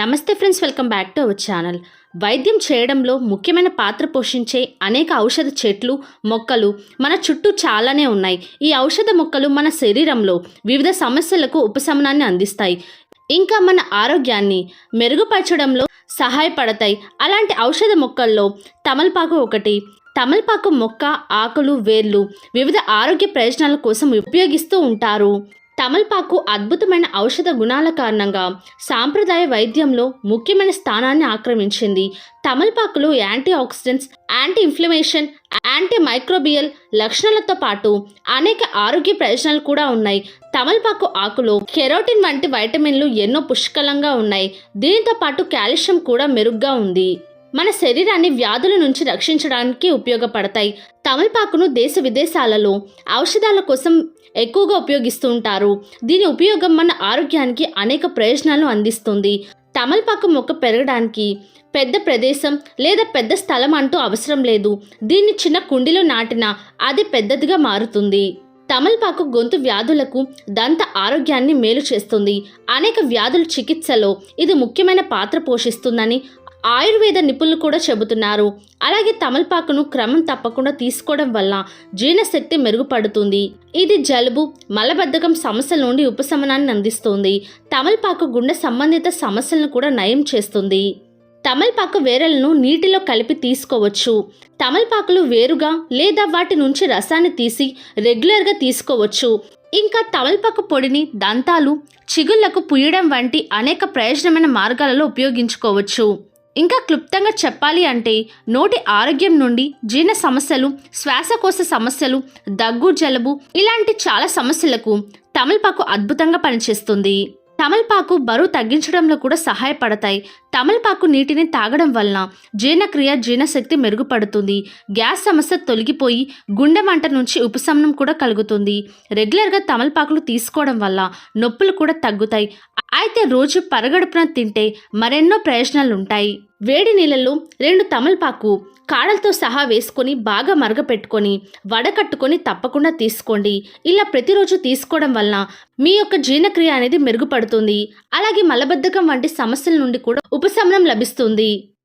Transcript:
నమస్తే friends welcome back to our channel. వైద్యం చేయడంలో ముఖ్యమైన పాత్ర పోషించే అనేక ఔషధ చెట్లు మొక్కలు మన చుట్టూ చాలానే ఉన్నాయి. ఈ ఔషధ మొక్కలు మన శరీరంలో వివిధ సమస్యలకు ఉపశమనాన్ని అందిస్తాయి. ఇంకా మన ఆరోగ్యాన్ని మెరుగుపరచడంలో సహాయపడతాయి. అలాంటి ఔషధ మొక్కల్లో తమలపాకు ఒకటి తమలపాకు మొక్క ఆకులు వేర్లు వివిధ ఆరోగ్య ప్రయోజనాల కోసం ఉపయోగిస్తూ ఉంటారు. తమల్పాకు అద్భుతమైన ఔషధ గుణాల కారణంగా సాంప్రదాయ వైద్యంలో ముఖ్యమైన స్థానాన్ని ఆక్రమించింది. తమల్పాకులో anti oxidants anti inflammation anti microbial లక్షణాలతో పాటు అనేక ఆరోగ్య ప్రయోజనాలు కూడా ఉన్నాయి. తమలపాకు ఆకులో కెరోటిన్ వంటి వైటమిన్లు ఎన్నో పుష్కలంగా ఉన్నాయి. దీనితో పాటు కాల్షియం కూడా మెరుగ్గా ఉంది. మన శరీరాన్ని వ్యాధుల నుంచి రక్షించడానికి ఉపయోగపడతాయి. తమలపాకును దేశ విదేశాలలో ఔషధాల కోసం ఎక్కువగా ఉపయోగిస్తూ ఉంటారు దీని ఉపయోగం మన ఆరోగ్యానికి అనేక ప్రయోజనాలు అందిస్తుంది. తమలపాకు మొక్క పెరగడానికి పెద్ద ప్రదేశం లేదా పెద్ద స్థలం అంటూ అవసరం లేదు. దీన్ని చిన్న కుండీలో నాటినా అది పెద్దదిగా మారుతుంది. తమలపాకు గొంతు వ్యాధులకు దంత ఆరోగ్యాన్ని మేలు చేస్తుంది. అనేక వ్యాధుల చికిత్సలో ఇది ముఖ్యమైన పాత్ర పోషిస్తుందని ఆయుర్వేద నిపుణులు కూడా చెబుతున్నారు. అలాగే తమలపాకును క్రమం తప్పకుండా తీసుకోవడం వల్ల జీర్ణశక్తి మెరుగుపడుతుంది. ఇది జలుబు మలబద్ధకం సమస్యల నుండి ఉపశమనాన్ని అందిస్తుంది. తమలపాకు గుండె సంబంధిత సమస్యలను కూడా నయం చేస్తుంది. తమలపాకు వేరలను నీటిలో కలిపి తీసుకోవచ్చు. తమలపాకులు వేరుగా లేదా వాటి నుంచి రసాన్ని తీసి రెగ్యులర్గా తీసుకోవచ్చు. ఇంకా తమలపాకు పొడిని దంతాలు చిగుళ్ళకు పుయ్యడం వంటి అనేక ప్రయోజనమైన మార్గాలలో ఉపయోగించుకోవచ్చు. ఇంకా క్లుప్తంగా చెప్పాలి అంటే నోటి ఆరోగ్యం నుండి జీర్ణ సమస్యలు శ్వాసకోశ సమస్యలు దగ్గు జలుబు ఇలాంటి చాలా సమస్యలకు తమలపాకు అద్భుతంగా పనిచేస్తుంది. తమలపాకు బరువు తగ్గించడంలో కూడా సహాయపడతాయి. తమలపాకు నీటిని తాగడం వలన జీర్ణక్రియ జీర్ణశక్తి మెరుగుపడుతుంది. గ్యాస్ సమస్య తొలగిపోయి గుండె మంట నుంచి ఉపశమనం కూడా కలుగుతుంది. రెగ్యులర్గా తమలపాకులు తీసుకోవడం వల్ల నొప్పులు కూడా తగ్గుతాయి. అయితే రోజు పరగడుపున తింటే మరెన్నో ప్రయోజనాలు ఉంటాయి. వేడి నీళ్ళలో రెండు తమలపాకు కాడలతో సహా వేసుకొని బాగా మరగపెట్టుకొని వడకట్టుకొని తప్పకుండా తీసుకోండి. ఇలా ప్రతిరోజు తీసుకోవడం వలన మీ యొక్క జీర్ణక్రియ అనేది మెరుగుపడుతుంది. అలాగే మలబద్ధకం వంటి సమస్యల నుండి కూడా ఉపశమనం లభిస్తుంది.